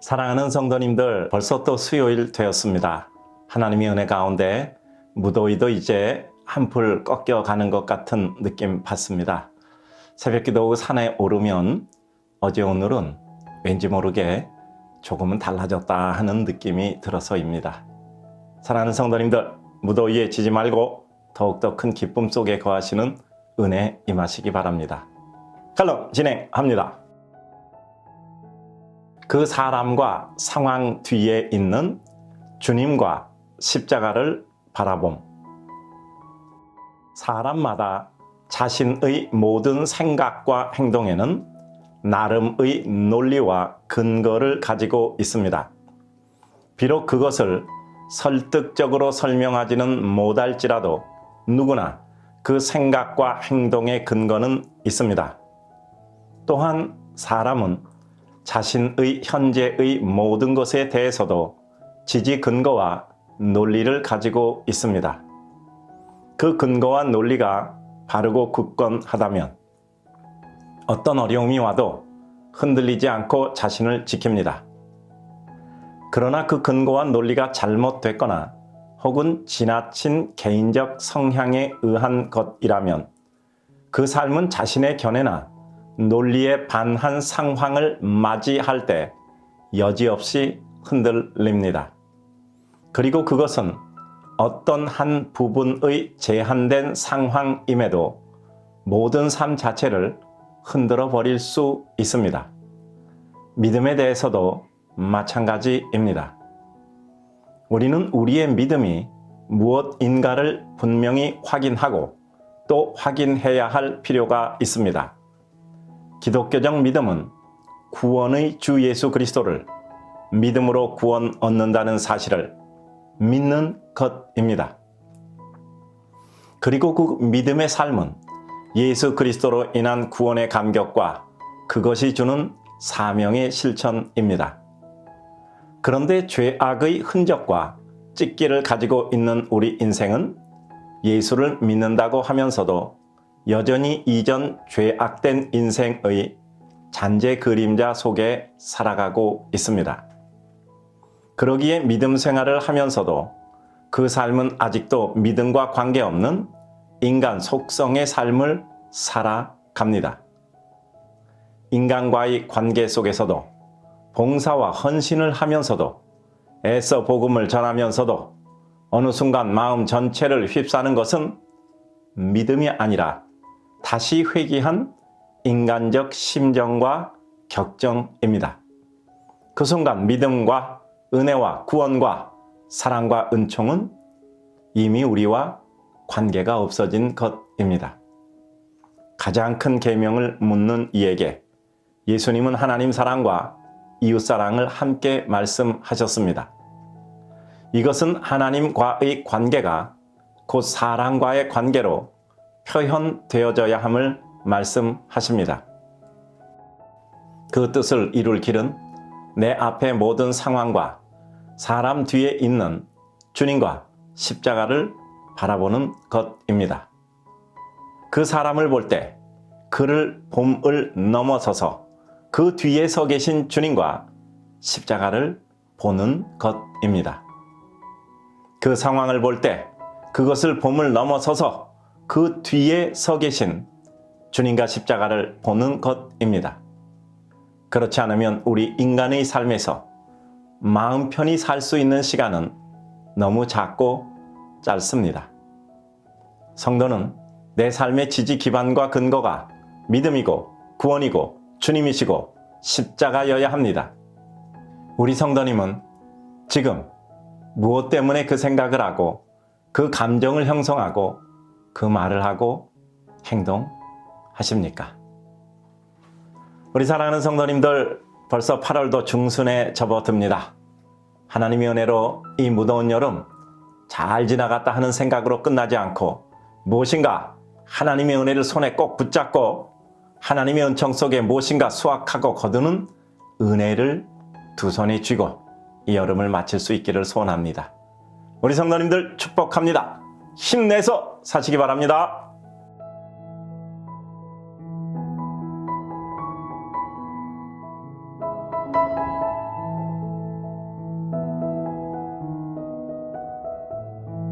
사랑하는 성도님들, 벌써 또 수요일 되었습니다. 하나님의 은혜 가운데 무더위도 이제 한풀 꺾여가는 것 같은 느낌 받습니다. 새벽 기도 후 산에 오르면 어제 오늘은 왠지 모르게 조금은 달라졌다 하는 느낌이 들어서입니다. 사랑하는 성도님들, 무더위에 지지 말고 더욱더 큰 기쁨 속에 거하시는 은혜 임하시기 바랍니다. 칼럼 진행합니다. 그 사람과 상황 뒤에 있는 주님과 십자가를 바라봄. 사람마다 자신의 모든 생각과 행동에는 나름의 논리와 근거를 가지고 있습니다. 비록 그것을 설득적으로 설명하지는 못할지라도 누구나 그 생각과 행동의 근거는 있습니다. 또한 사람은 자신의 현재의 모든 것에 대해서도 지지 근거와 논리를 가지고 있습니다. 그 근거와 논리가 바르고 굳건하다면 어떤 어려움이 와도 흔들리지 않고 자신을 지킵니다. 그러나 그 근거와 논리가 잘못됐거나 혹은 지나친 개인적 성향에 의한 것이라면 그 삶은 자신의 견해나 논리에 반한 상황을 맞이할 때 여지없이 흔들립니다. 그리고 그것은 어떤 한 부분의 제한된 상황임에도 모든 삶 자체를 흔들어 버릴 수 있습니다. 믿음에 대해서도 마찬가지입니다. 우리는 우리의 믿음이 무엇인가를 분명히 확인하고 또 확인해야 할 필요가 있습니다. 기독교적 믿음은 구원의 주 예수 그리스도를 믿음으로 구원 얻는다는 사실을 믿는 것입니다. 그리고 그 믿음의 삶은 예수 그리스도로 인한 구원의 감격과 그것이 주는 사명의 실천입니다. 그런데 죄악의 흔적과 찢기를 가지고 있는 우리 인생은 예수를 믿는다고 하면서도 여전히 이전 죄악된 인생의 잔재 그림자 속에 살아가고 있습니다. 그러기에 믿음 생활을 하면서도 그 삶은 아직도 믿음과 관계없는 인간 속성의 삶을 살아갑니다. 인간과의 관계 속에서도 봉사와 헌신을 하면서도 애써 복음을 전하면서도 어느 순간 마음 전체를 휩싸는 것은 믿음이 아니라 다시 회귀한 인간적 심정과 격정입니다. 그 순간 믿음과 은혜와 구원과 사랑과 은총은 이미 우리와 관계가 없어진 것입니다. 가장 큰 계명을 묻는 이에게 예수님은 하나님 사랑과 이웃 사랑을 함께 말씀하셨습니다. 이것은 하나님과의 관계가 곧 사랑과의 관계로 표현되어져야 함을 말씀하십니다. 그 뜻을 이룰 길은 내 앞의 모든 상황과 사람 뒤에 있는 주님과 십자가를 바라보는 것입니다. 그 사람을 볼 때 그를 봄을 넘어서서 그 뒤에 서 계신 주님과 십자가를 보는 것입니다. 그 상황을 볼 때 그것을 봄을 넘어서서 그 뒤에 서 계신 주님과 십자가를 보는 것입니다. 그렇지 않으면 우리 인간의 삶에서 마음 편히 살 수 있는 시간은 너무 작고 짧습니다. 성도는 내 삶의 지지 기반과 근거가 믿음이고 구원이고 주님이시고 십자가여야 합니다. 우리 성도님은 지금 무엇 때문에 그 생각을 하고 그 감정을 형성하고 그 말을 하고 행동하십니까? 우리 사랑하는 성도님들 벌써 8월도 중순에 접어듭니다. 하나님의 은혜로 이 무더운 여름 잘 지나갔다 하는 생각으로 끝나지 않고 무엇인가 하나님의 은혜를 손에 꼭 붙잡고 하나님의 은총 속에 무엇인가 수확하고 거두는 은혜를 두 손에 쥐고 이 여름을 마칠 수 있기를 소원합니다. 우리 성도님들 축복합니다. 힘내서 사시기 바랍니다.